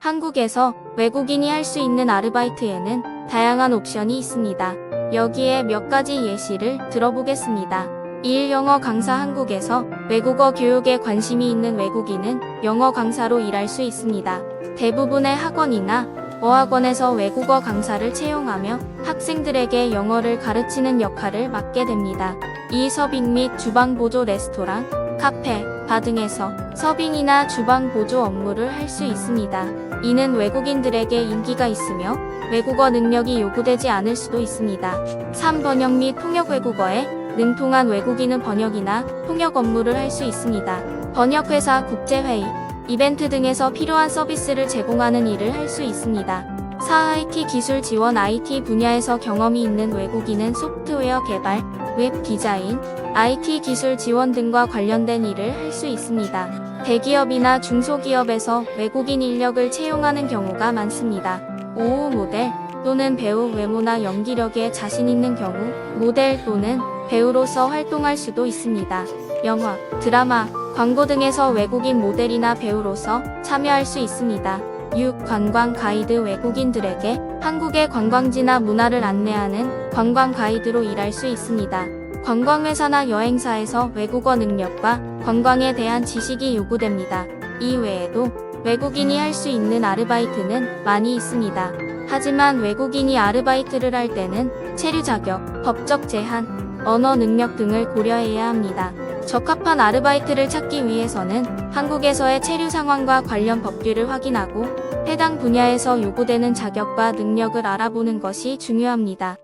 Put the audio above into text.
한국에서 외국인이 할 수 있는 아르바이트에는 다양한 옵션이 있습니다. 여기에 몇 가지 예시를 들어보겠습니다. 1. 영어 강사 한국에서 외국어 교육에 관심이 있는 외국인은 영어 강사로 일할 수 있습니다. 대부분의 학원이나 어학원에서 외국어 강사를 채용하며 학생들에게 영어를 가르치는 역할을 맡게 됩니다. 2. 서빙 및 주방 보조 레스토랑, 카페, 바 등에서 서빙이나 주방 보조 업무를 할 수 있습니다. 이는 외국인들에게 인기가 있으며 외국어 능력이 요구되지 않을 수도 있습니다. 3. 번역 및 통역 외국어에 능통한 외국인은 번역이나 통역 업무를 할 수 있습니다. 번역회사 국제회의, 이벤트 등에서 필요한 서비스를 제공하는 일을 할 수 있습니다. 4. IT 기술 지원 IT 분야에서 경험이 있는 외국인은 소프트웨어 개발, 웹 디자인, IT 기술 지원 등과 관련된 일을 할 수 있습니다. 대기업이나 중소기업에서 외국인 인력을 채용하는 경우가 많습니다. 5. 모델 또는 배우 외모나 연기력에 자신 있는 경우 모델 또는 배우로서 활동할 수도 있습니다. 영화, 드라마, 광고 등에서 외국인 모델이나 배우로서 참여할 수 있습니다. 6. 관광 가이드 외국인들에게 한국의 관광지나 문화를 안내하는 관광 가이드로 일할 수 있습니다. 관광회사나 여행사에서 외국어 능력과 관광에 대한 지식이 요구됩니다. 이 외에도 외국인이 할 수 있는 아르바이트는 많이 있습니다. 하지만 외국인이 아르바이트를 할 때는 체류 자격, 법적 제한, 언어 능력 등을 고려해야 합니다. 적합한 아르바이트를 찾기 위해서는 한국에서의 체류 상황과 관련 법규를 확인하고 해당 분야에서 요구되는 자격과 능력을 알아보는 것이 중요합니다.